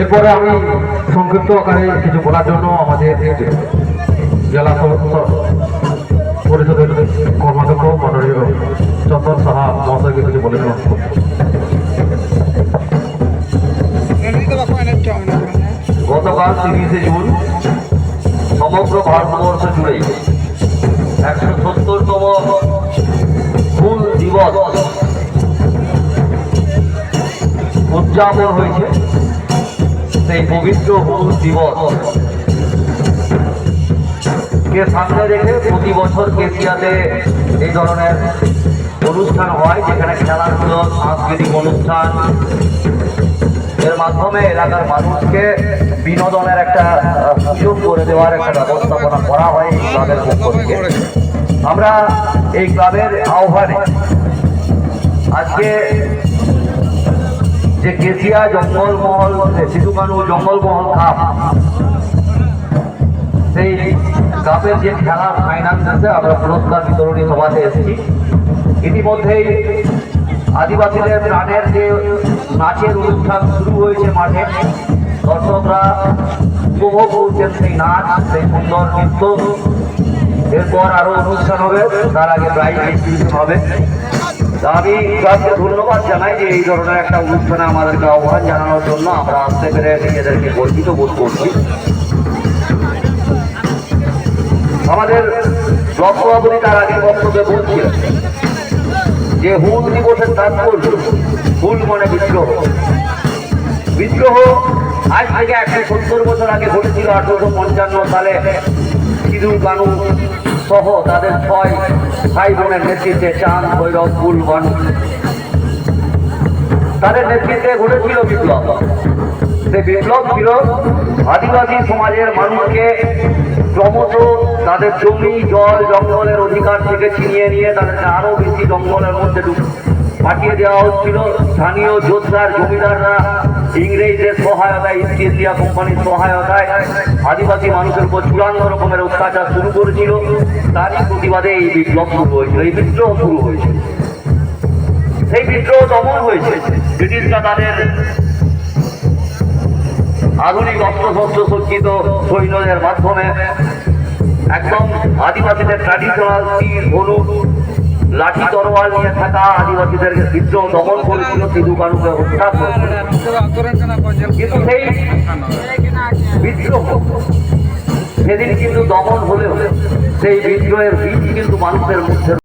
এরপরে আমি সংক্ষিপ্ত আকারে কিছু বলার জন্য আমাদের জেলা পরিষদের কর্মাধ্যক্ষ মাননীয় চন্দন সাহা মহাশয়কে কিছু বলে গতকাল তিরিশে জুন, সমগ্র ভারতবর্ষ জুড়ে একশো সত্তরতম ফুল দিবস উদযাপন হয়েছে। সেই পবিত্র ফুল দিবস কে সামনে রেখে প্রতি বছর কেসিয়াতে এই ধরনের অনুষ্ঠান হয়, যেখানে খেলাধুলো, সাংস্কৃতিক অনুষ্ঠান এর মাধ্যমে এলাকার মানুষকে বিনোদনের একটা সুযোগ করে দেওয়ার একটা ব্যবস্থাপনা করা হয় এই ক্লাবের পক্ষ থেকে। আমরা এই ক্লাবের আহ্বানে আজকে যে কেসিয়া জঙ্গলমহল সিধুকানু জঙ্গলমহল কাপ সেই কাপের যে খেলা ফাইনাল আছে, আমরা পুরস্কার বিতরণী সভাতে এসেছি। ইতিমধ্যেই আদিবাসীদের প্রাণের যে নাচের অনুষ্ঠান শুরু হয়েছে মাঠে, দর্শকরা উপভোগ করছেন সেই নাচ, সেই সুন্দর নৃত্য। এরপর আরও অনুষ্ঠান হবে, তার আগে প্রাইজ ডিস্ট্রিবিউশন হবে। আমি ক্লাবকে ধন্যবাদ জানাই যে এই ধরনের একটা অনুষ্ঠানে আমাদেরকে আহ্বান জানানোর জন্য আমরা আসতে পেরে নিজেদেরকে গর্বিত বোধ করছি। আমাদের সভাপতি তার আগে বক্তব্যে বলছিলেন যে হুল দিবসের তাৎপর্য হুল মানে বিদ্রোহ। বিদ্রোহ আজ থেকে একশো সত্তর বছর আগে ঘটেছিল আঠারোশো পঞ্চান্ন সালে সিধু কানু সহ তাদের ছয় ভাই বোনের নেতৃত্বে চাঁদ, ভৈরব, ফুল, বানু। তাদের নেতৃত্বে ঘটেছিল বিপ্লব। সেই বিপ্লব ছিল, আদিবাসী সমাজের মানুষকে ক্রমশ তাদের জমি, জল, জঙ্গলের অধিকার থেকে ছিনিয়ে নিয়ে তাদেরকে আরও বেশি জঙ্গলের মধ্যে পাঠিয়ে দেওয়া হচ্ছিল। স্থানীয় যোদ্ধার জমিদাররা ইংরেজদের সহায়তায় ইস্ট ইন্ডিয়া কোম্পানির সহায়তায় আদিবাসী মানুষের উপর চূড়ান্ত রকমের অত্যাচার শুরু করেছিল। তারই প্রতিবাদে এই বিপ্লব শুরু হয়েছিল, এই বিদ্রোহ শুরু হয়েছিল। সেই বিদ্রোহ দমন হয়েছে। ব্রিটিশরা তাদের আধুনিক অস্ত্রশস্ত্র সজ্জিত সৈন্যদের মাধ্যমে একদম আদিবাসীদের ট্র্যাডিশনাল তীর ধনুক লাঠি তরোয়াল নিয়ে থাকা আদিবাসীদের বিদ্রোহ দমন করেছিল সিধু কানুকে হত্যা কিন্তু সেই বিদ্রোহ, সেদিন কিন্তু দমন হলেও সেই বিদ্রোহের বীজ কিন্তু মানুষের মধ্যে